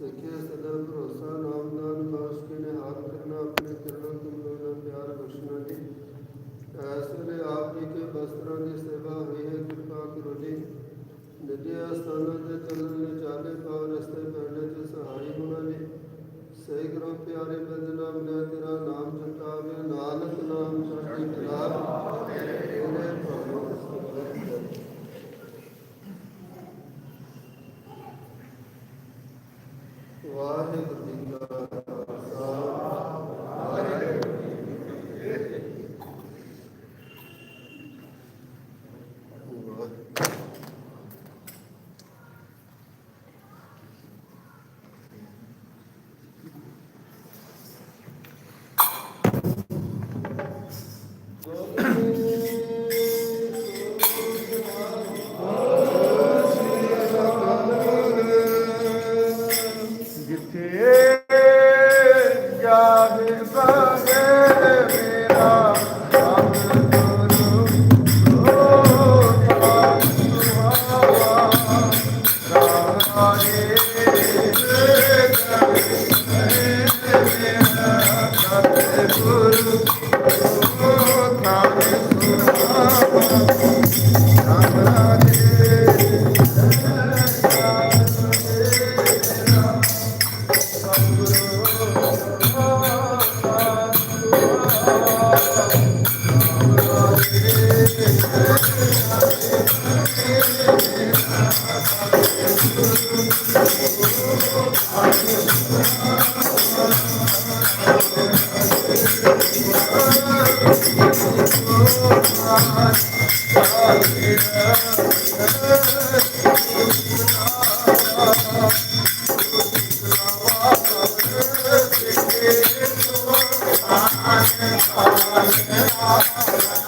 İşte kese döpür olsa namına Satguru Nanak Swami Thank you.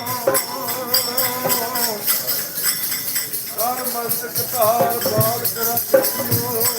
ਹਰ ਮਸਤਕ ਬਾਲ ਕਰ ਲੀਨੋ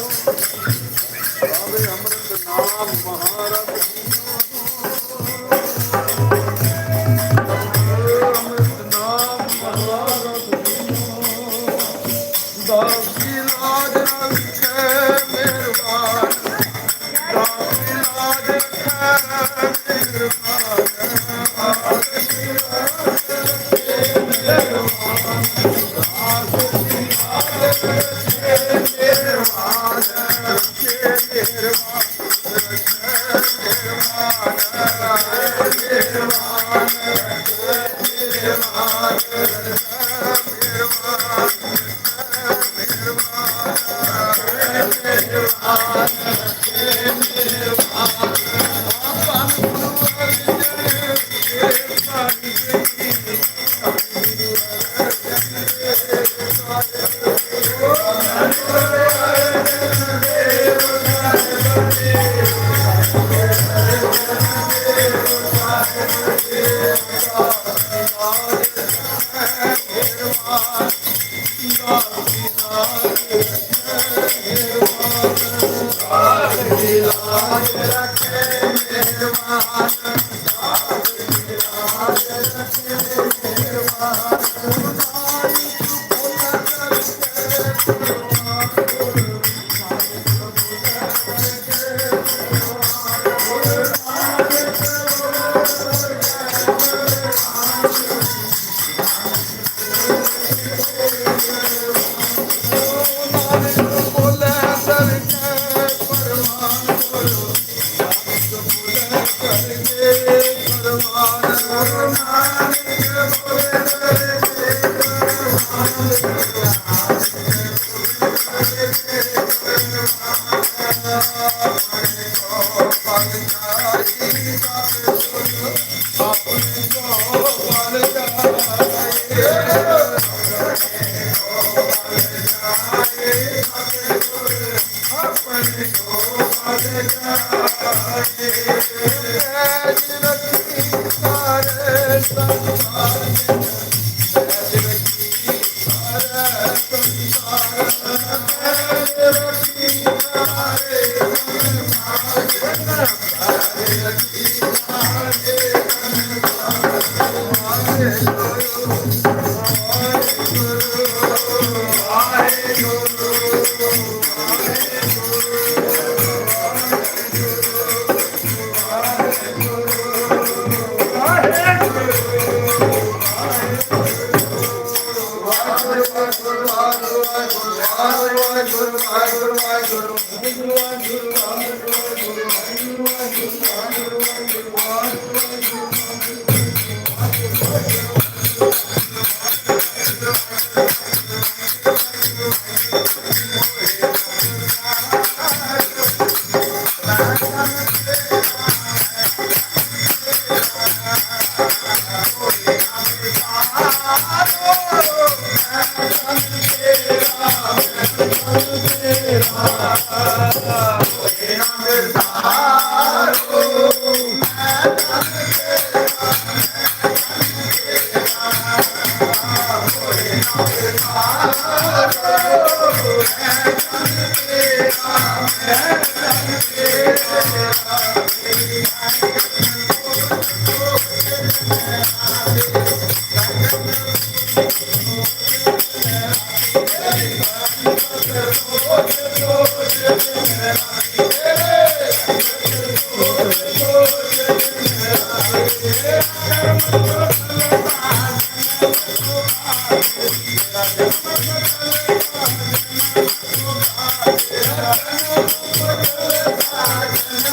ಸಾರ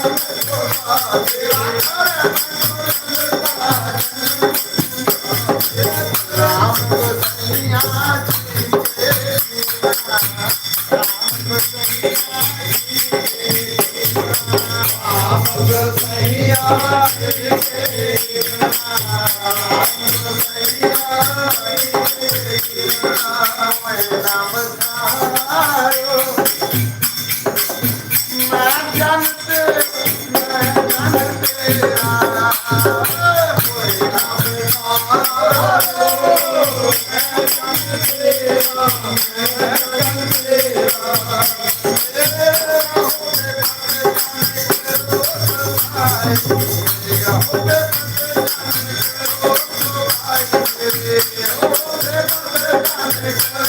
Deus. Thank you.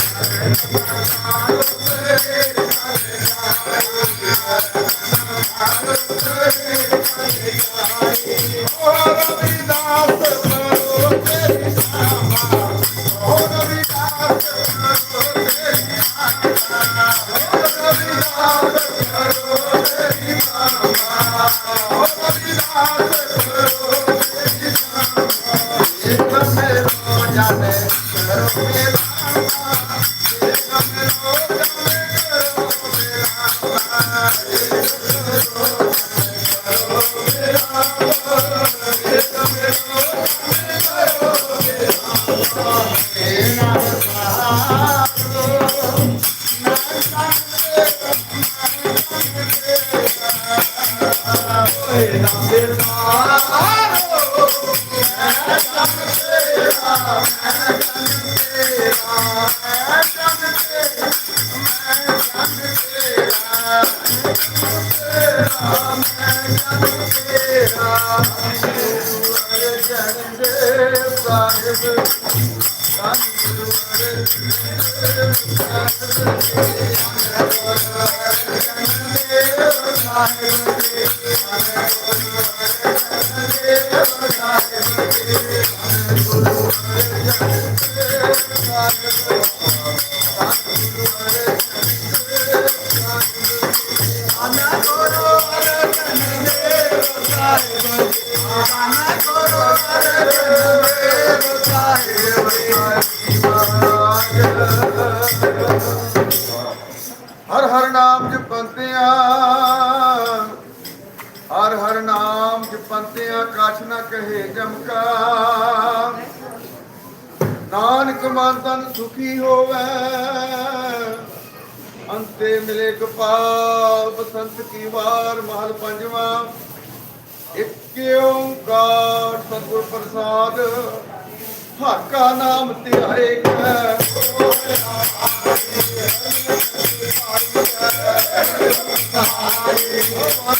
Hare Hare ਹਰ ਸੁਖੀ ਹੋਵੇ। ਅੰਤੇ ਮਿਲੇ ਗੋਪਾਲ ਬਸੰਤ ਕੀ ਵਾਰ, ਮਹਲ ਪੰਜਵਾਂ। ਇੱਕ ਓੰਕਾਰ ਸਤਿਗੁਰ ਪ੍ਰਸਾਦ ਹਰ ਕਾ ਨਾਮ ਧਿਆਏ ਕੈ ਬਸੰਤ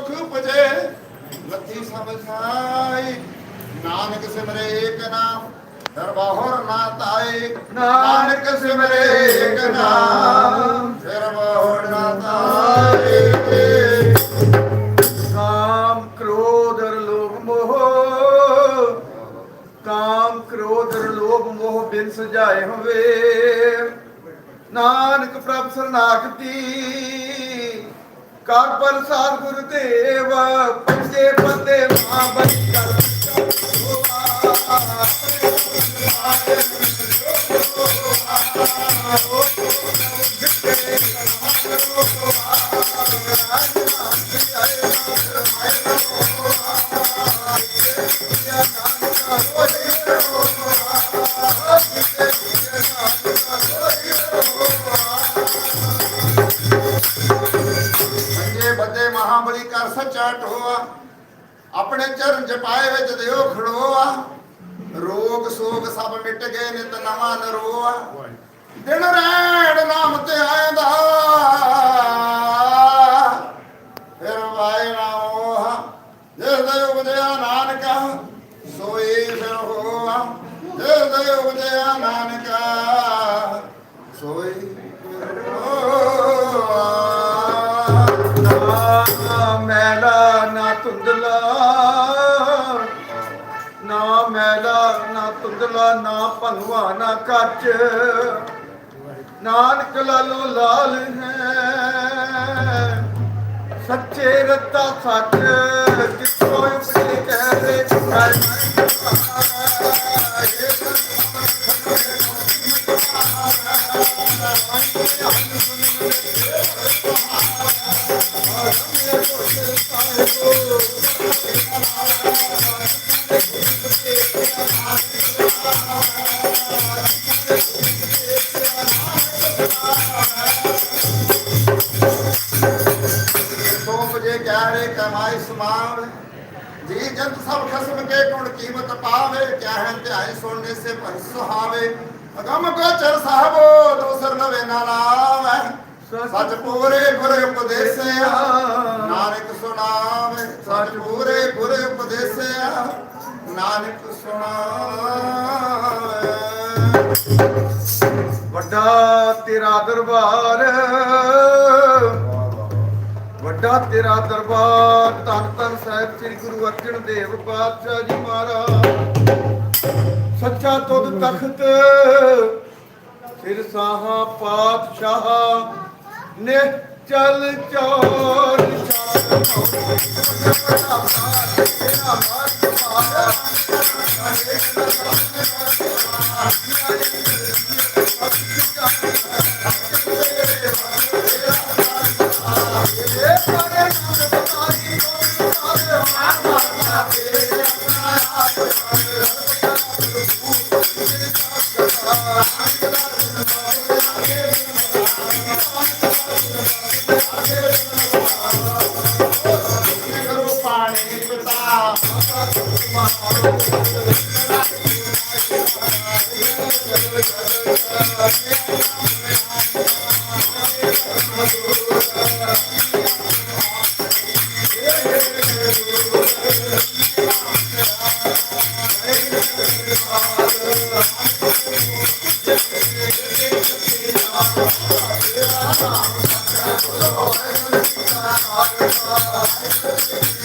ਸੁਖ ਉਪਜੇ ਲੱਥੀ ਸਭ ਸਾਈ ਨਾਨਕ ਸਿਮਰੇ ਏਕ ਨਾਮ ਦਰਬਾਹਰ ਨਾ ਤਾਏ। ਨਾਨਕ ਸਿਮਰੇ ਏਕ ਨਾਮ। ਕਰ ਪ੍ਰਸਾਦ ਗੁਰਦੇਵ ਪੰਜੇ ਪੰਦੇ ਮਾਂ ਬੱਦੇ ਮਹਾਬਲੀ ਕਰ ਸੱਚਾ ਢੋਆ। ਆਪਣੇ ਚਰਨ ਜਪਾਏ ਵਿੱਚ ਦਿਓ ਖੜੋਆ। ਰੋਗ ਸੋਗ ਸਭ ਮਿਟ ਗਏ, ਨਿਤ ਨਵਾਂ ਨਰੋਆ। ਦਿਨ ਰੈਣ ਨਾਮ ਤੇ ਆਇਂਦਾ। ਫਿਰ ਵਾਏ ਨਾ ਮੋਹ, ਜਿਸ ਦੇ ਉਪਦਿਆ ਨਾਨਕਾ, ਸੋਈ ਫਿਰ ਹੋਆ। ਜਿਸ ਦੇ ਉਪਦਿਆ ਨਾਨਕਾ, ਸੋਈ ਮੈਲਾ ਨਾ ਧੁੰਦਲਾ, ਨਾ ਮੈਲਾ ਨਾ ਧੁੰਦਲਾ, ਨਾ ਭੰਗਵਾ ਨਾ ਕੱਚ। ਨਾਨਕ ਲਾਲੋ ਲਾਲ ਹੈ, ਸੱਚੇ ਰਤਾ ਸੱਚ ਕਿਥੋਂ ਉਪਜੇ ਕਹਦੇ ਕਰ ਸੋਪ ਕਮਾਈ ਸਮਾਵ ਜੀ ਜੰਤ ਸਭ ਖਸਮ ਕੇ ਗੁਣ ਕੀਮਤ ਪਾਵੇ ਕਿਆ ਹੈ ਧਿਆਈ ਸੁਣਨੇ ਸੇ ਭਰ ਸੁਹਾਵੇ। ਅਗਮ ਗੋਚਰ ਸਾਹਿਬੋ ਦੂਸਰ ਨਵੇ ਨਾ ਲਾਵੇ। ਸੱਚ ਪੂਰੇ ਗੁਰ ਉਪਦੇਸਿਆ, ਨਾਨਕ ਸੁਣਾਵੇ। ਸੱਚ ਪੂਰੇ ਨਾਨਕ ਸੁਣਾਵੇ। ਵੱਡਾ ਤੇਰਾ ਦਰਬਾਰ ਵੱਡਾ ਤੇਰਾ ਦਰਬਾਰ, ਧੰਨ ਧੰਨ ਸਾਹਿਬ ਸ੍ਰੀ ਗੁਰੂ ਅਰਜਨ ਦੇਵ ਪਾਤਸ਼ਾਹ ਜੀ ਮਹਾਰਾਜ। ਸੱਚਾ ਤੁਧ ਤਖਤ, ਸਿਰ ਸਾਹਾ ਪਾਤਸ਼ਾਹ ਨੇ ਚਲ ਚੋਰ ਚਾਰ ਗੁਰੂ Gracias.